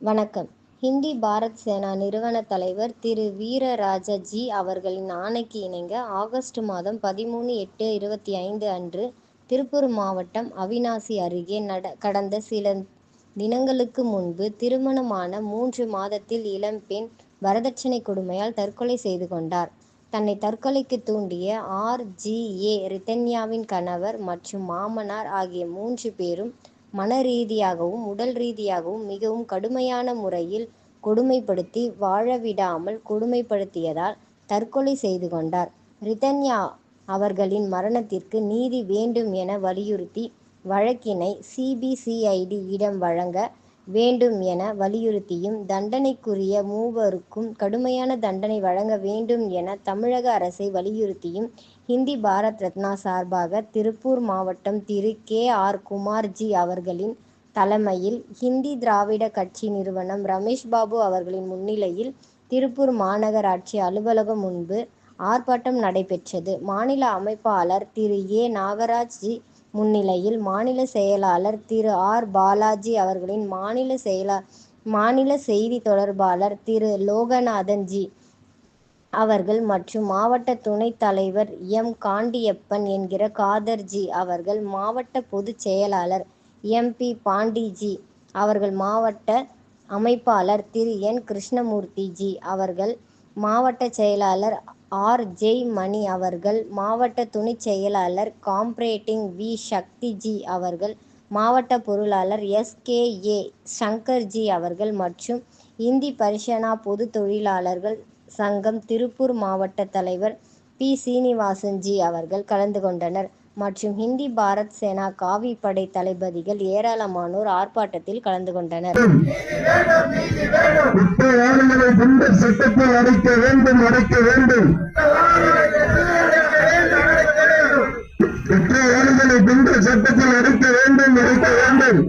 வணக்கம் ஹிந்தி பாரத் சேனா நிறுவன தலைவர் திரு வீரராஜ ஜி அவர்களின் ஆணைக்கு இணங்க ஆகஸ்ட் மாதம் பதிமூணு எட்டு இருபத்தி ஐந்து அன்று திருப்பூர் மாவட்டம் அவிநாசி அருகே நட கடந்த சில தினங்களுக்கு முன்பு திருமணமான மூன்று மாதத்தில் இளம்பெண் வரதட்சணை கொடுமையால் தற்கொலை செய்து கொண்டார். தன்னை தற்கொலைக்கு தூண்டிய ஆர். ஜி. ஏ. ரிதன்யாவின் கணவர் மற்றும் மாமனார் ஆகிய மூன்று பேரும் மன ரீதியாகவும் உடல் ரீதியாகவும் மிகவும் கடுமையான முறையில் கொடுமைப்படுத்தி வாழவிடாமல் கொடுமைப்படுத்தியதால் தற்கொலை செய்து கொண்டார். ரிதன்யா அவர்களின் மரணத்திற்கு நீதி வேண்டும் என வலியுறுத்தி வழக்கினை சிபிசிஐடி இடம் வழங்க வேண்டும் என வலியுறுத்தியும் தண்டனைக்குரிய மூவருக்கும் கடுமையான தண்டனை வழங்க வேண்டும் என தமிழக அரசை வலியுறுத்தியும் ஹிந்தி பாரத் ரத்னா சார்பாக திருப்பூர் மாவட்டம் திரு. கே. ஆர். குமார்ஜி அவர்களின் தலைமையில் ஹிந்தி திராவிட கட்சி நிறுவனம் ரமேஷ் பாபு அவர்களின் முன்னிலையில் திருப்பூர் மாநகராட்சி அலுவலகம் முன்பு ஆர்ப்பாட்டம் நடைபெற்றது. மாநில அமைப்பாளர் திரு. ஏ. நாகராஜ் ஜி முன்னிலையில் மாநில செயலாளர் திரு. ஆர். பாலாஜி அவர்களின் மாநில செயலா மாநில செய்தி தொடர்பாளர் திரு. லோகநாதன் ஜி அவர்கள் மற்றும் மாவட்ட துணைத் தலைவர் எம். காண்டியப்பன் என்கிற காதர்ஜி அவர்கள் மாவட்ட பொதுச் செயலாளர் எம். பி. அவர்கள் மாவட்ட அமைப்பாளர் திரு. என். கிருஷ்ணமூர்த்தி ஜி அவர்கள் மாவட்ட செயலாளர் ஆர். ஜெயமணி அவர்கள் மாவட்ட துணைச் செயலாளர் காம்ப்ரேட்டிங் வி. சக்திஜி அவர்கள் மாவட்ட பொருளாளர் எஸ். கே. ஏ. சங்கர்ஜி அவர்கள் மற்றும் இந்தி பரிஷனா பொது தொழிலாளர்கள் சங்கம் திருப்பூர் மாவட்ட தலைவர் பி. சீனிவாசன்ஜி அவர்கள் கலந்து கொண்டனர் மற்றும் ஹிந்தி பாரத் சேனா காவிப்படை தளபதிகள் ஏராளமானோர் ஆர்ப்பாட்டத்தில் கலந்து கொண்டனர். இந்த சட்டத்தை அடைக்க வேண்டும் அடைக்க வேண்டும். குற்றவாளிகளை இந்த சட்டத்தில் அடைக்க வேண்டும் அடைக்க வேண்டும்.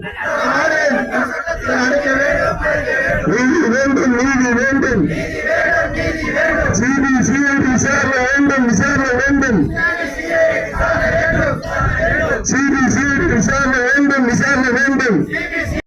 நீதி வேண்டும் நீதி வேண்டும். சிபிசி